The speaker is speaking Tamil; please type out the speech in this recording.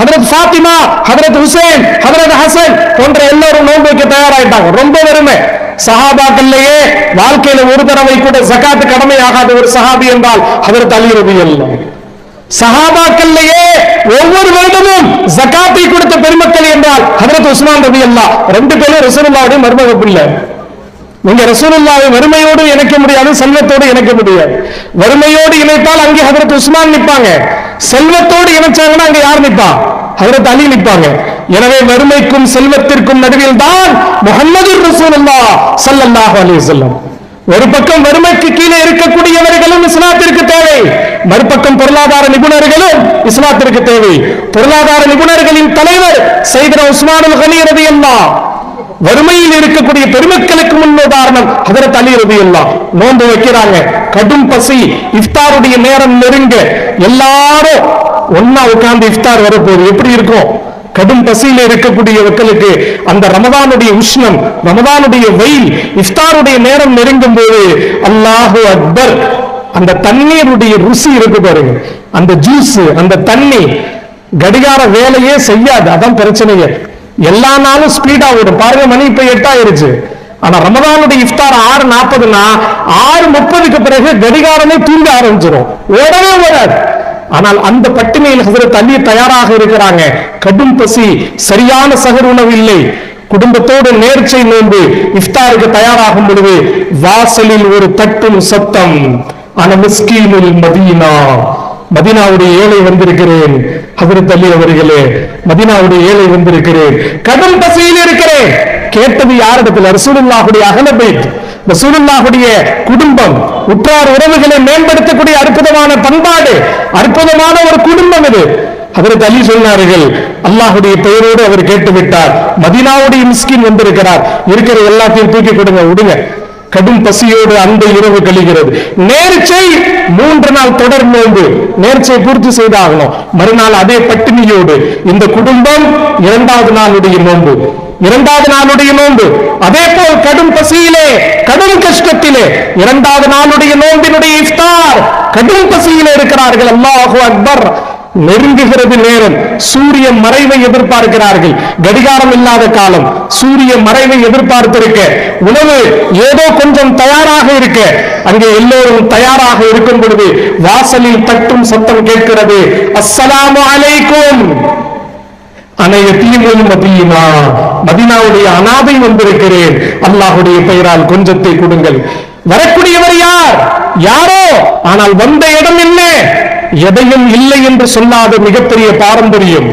ஹதரத் ஃபாத்திமா ஹதரத் ஹுசேன் ஹதரத் ஹசன் போன்ற எல்லாரும் நோன்பு வைக்க தயாராயிட்டாங்க. ரொம்ப வெறுமை. சஹாபாக்கள்லயே வாழ்க்கையில ஒரு தடவை கூட ஜகாத்து ஆகாத ஒரு சஹாபி என்றால் ஹதரத் அலி ரபி சஹாபாக்கள்லயே ஒவ்வொரு வருடமும் ஜகாத்தை கொடுத்த பெருமக்கள் என்றால் ஹதரத் உஸ்மான் ரபி அல்லா ரெண்டு பேரும் ரசூலுல்லாவுடைய மருமக பிள்ளை நீங்க ரசூலுல்லாவை வறுமையோடு இணைக்க முடியாது செல்வத்தோடு இணைக்க முடியாது. வறுமையோடு இணைத்தால் அங்கே ஹதரத் உஸ்மான் நிற்பாங்க. செல்வத்தோடு இணைச்சாங்கன்னா அங்க யார் நிப்பா? அவரை அலி நிற்பாங்க எனவே வறுமைக்கும் செல்வத்திற்கும் நடுவில் தான் முகமது ரசூலுல்லா ஸல்லல்லாஹு அலைஹி வஸல்லம். ஒரு பக்கம் வறுமைக்கு கீழே இருக்கக்கூடியவர்களும் இஸ்லாத்திற்கு தேவை. மறுபக்கம் பொருளாதார நிபுணர்களும் இஸ்லாத்திற்கு தேவை. பொருளாதார நிபுணர்களின் தலைவர் சைதன உஸ்மானுல் கனி ரலியல்லாஹு வறுமையில் இருக்கக்கூடிய பெருமக்களுக்கு முன்னுதாரணம் ஹதரத் அலி எல்லாம் நோன்பு வைக்கிறாங்க. கடும் பசி இஃப்தாருடைய நேரம் நெருங்க. எல்லாரும் ஒன்னா உட்கார்ந்து இஃப்தார் வரப்போகுது. எப்படி இருக்கும்? கடும் பசியில இருக்கக்கூடிய மக்களுக்கு அந்த ரமதானுடைய உஷ்ணம் ரமதானுடைய வெயில் இஃப்தாருடைய நேரம் நெருங்கும் போது அல்லாஹு அக்பர் அந்த தண்ணீருடைய ருசி இருக்கு பாருங்க. அந்த ஜூஸ் அந்த தண்ணி கடிகார வேலையே செய்யாது. அதான் பிரச்சனையே. எல்லா நாளும் ஸ்பீடா ஓடும். பாருங்க மணி இப்ப எட்டாயிருச்சு. ஆனா ரமதானுடைய இஃப்தார் ஆறு நாற்பதுனா ஆறு முப்பதுக்கு பிறகு கடிகாரமே தூங்க ஆரம்பிச்சிடும் ஓடவே ஓடாது. ஆனால் அந்த பட்டினியில் ஹசரத் அலி தயாராக இருக்கிறாங்க. கடும் பசி சரியான சகர் உணவு இல்லை. குடும்பத்தோடு நேர்ச்சை நோன்பு இஃப்தாருக்கு தயாராகும் பொழுது வாசலில் ஒரு தட்டும் சத்தம் ஆன மதீனா. மதீனாவுடைய ஏழை வந்திருக்கிறேன். ஹசரத் தள்ளி அவர்களே மதீனாவுடைய ஏழை வந்திருக்கிறேன். கடல் பசியில் இருக்கிறேன். கேட்டது யாரிடத்தில்? ரசூலுல்லாஹுடைய அகலபைத் ரசூலுல்லாஹுடைய குடும்பம் உற்றார் உறவுகளை மேம்படுத்தக்கூடிய அற்புதமான பண்பாடு அற்புதமான ஒரு குடும்பம் இது. அதற்கு அலி சொன்னார்கள் அல்லாஹுடைய பெயரோடு அவர் கேட்டு விட்டார் மதினாவுடைய மிஸ்கின் வந்திருக்கிறார். இருக்கிற எல்லாத்தையும் தூக்கி கொடுங்க விடுங்க. கடும் பசியோடு அந்த இரவு கழிகிறது. நேர்ச்சை மூன்று நாள் தொடர் நோன்பு. நேர்ச்சை பூர்த்தி செய்தாகணும். மறுநாள் அதே பட்டினியோடு. இந்த குடும்பம் இரண்டாவது நாளுடைய நோன்பு. இரண்டாவது நாளுடைய நோன்பு. அதே போல் கடும் பசியிலே கடும் கஷ்டத்திலே இரண்டாவது நாளுடைய நோன்பினுடைய இஃப்தார். கடும் பசியிலே இருக்கிறார்கள். அல்லாஹு அக்பர். நெருங்குகிறது நேரம். சூரிய மறைவை எதிர்பார்க்கிறார்கள். கடிகாரம் இல்லாத காலம். சூரிய மறைவை எதிர்பார்த்திருக்க. உணவு ஏதோ கொஞ்சம் தயாராக இருக்க. அங்கே எல்லோரும் தயாராக இருக்கும் பொழுது வாசலில் தட்டும் சத்தம் கேட்கிறது. அஸ்ஸலாமு அலைக்கும். அனைய மதீனா மதினாவுடைய அனாதை வந்திருக்கிறேன். அல்லாஹுடைய பெயரால் கொஞ்சத்தை கொடுங்கள். வரக்கூடியவர் யார்? யாரோ? ஆனால் வந்த இடம் என்ன? எதையும் இல்லை என்று சொல்லாத மிகப்பெரிய பாரம்பரியம்.